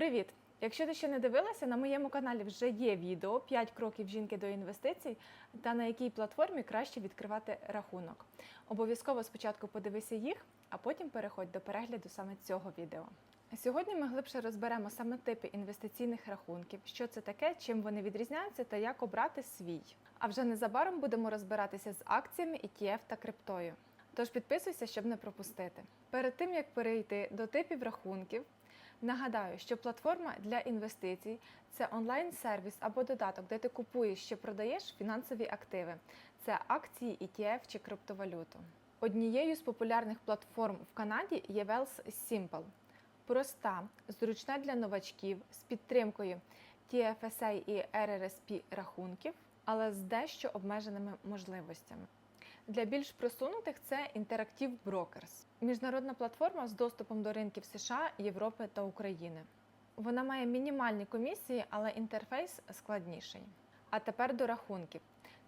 Привіт! Якщо ти ще не дивилася, на моєму каналі вже є відео 5 кроків жінки до інвестицій та на якій платформі краще відкривати рахунок. Обов'язково спочатку подивися їх, а потім переходь до перегляду саме цього відео. Сьогодні ми глибше розберемо саме типи інвестиційних рахунків, що це таке, чим вони відрізняються та як обрати свій. А вже незабаром будемо розбиратися з акціями, ETF та криптою. Тож підписуйся, щоб не пропустити. Перед тим як перейти до типів рахунків, Нагадаю, що платформа для інвестицій це онлайн-сервіс або додаток, де ти купуєш чи продаєш фінансові активи. Це акції, ETF чи криптовалюту. Однією з популярних платформ в Канаді є Wells Simple. Проста, зручна для новачків з підтримкою TFSA і RRSP рахунків, але з дещо обмеженими можливостями. Для більш просунутих це Interactive Brokers – міжнародна платформа з доступом до ринків США, Європи та України. Вона має мінімальні комісії, але інтерфейс складніший. А тепер до рахунків.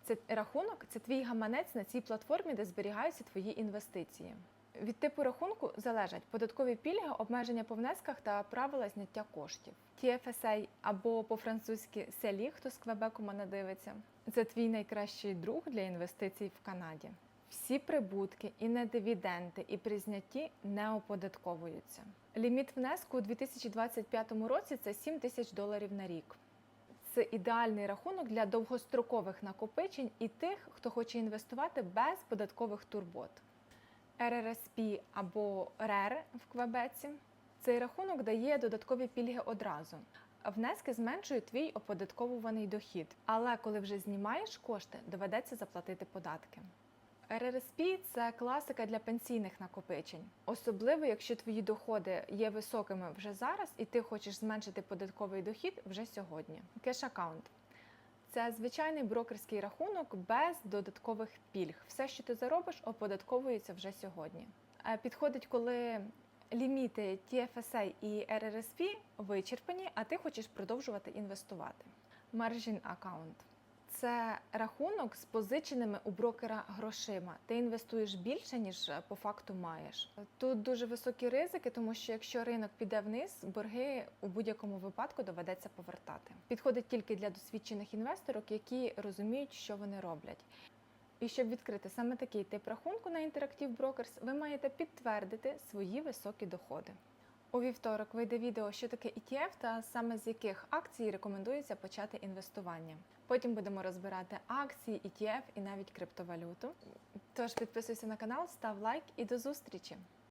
Це рахунок це твій гаманець на цій платформі, де зберігаються твої інвестиції. Від типу рахунку залежать податкові пільги, обмеження по внесках та правила зняття коштів. TFSA або по-французьки селі, хто з Квебеку мене дивиться. Це твій найкращий друг для інвестицій в Канаді. Всі прибутки і не дивіденди, і при знятті не оподатковуються. Ліміт внеску у 2025 році це 7 тисяч доларів на рік. Це ідеальний рахунок для довгострокових накопичень і тих, хто хоче інвестувати без податкових турбот. RRSP або RER в Квебеці. Цей рахунок дає додаткові пільги одразу. Внески зменшують твій оподатковуваний дохід, але коли вже знімаєш кошти, доведеться заплатити податки. RRSP – це класика для пенсійних накопичень, особливо якщо твої доходи є високими вже зараз, і ти хочеш зменшити податковий дохід вже сьогодні. Кеш-аккаунт – це звичайний брокерський рахунок без додаткових пільг. Все, що ти заробиш, оподатковується вже сьогодні. Е, Підходить, коли ліміти TFSA і RRSP вичерпані, а ти хочеш продовжувати інвестувати. Margin аккаунт це рахунок з позиченими у брокера грошима. Ти інвестуєш більше, ніж е, по факту маєш. Тут дуже високі ризики, тому що якщо ринок піде вниз, борги у будь-якому випадку доведеться повертати. Підходить тільки для досвідчених інвесторок, які розуміють, що вони роблять. І щоб відкрити саме такий тип рахунку на Interactive Brokers, ви маєте підтвердити свої високі доходи. У вівторок вийде відео, що таке ETF та саме з яких акцій рекомендується почати інвестування. Потім будемо розбирати акції, ETF і навіть криптовалюту. Тож підписуйся на канал, став лайк і до зустрічі!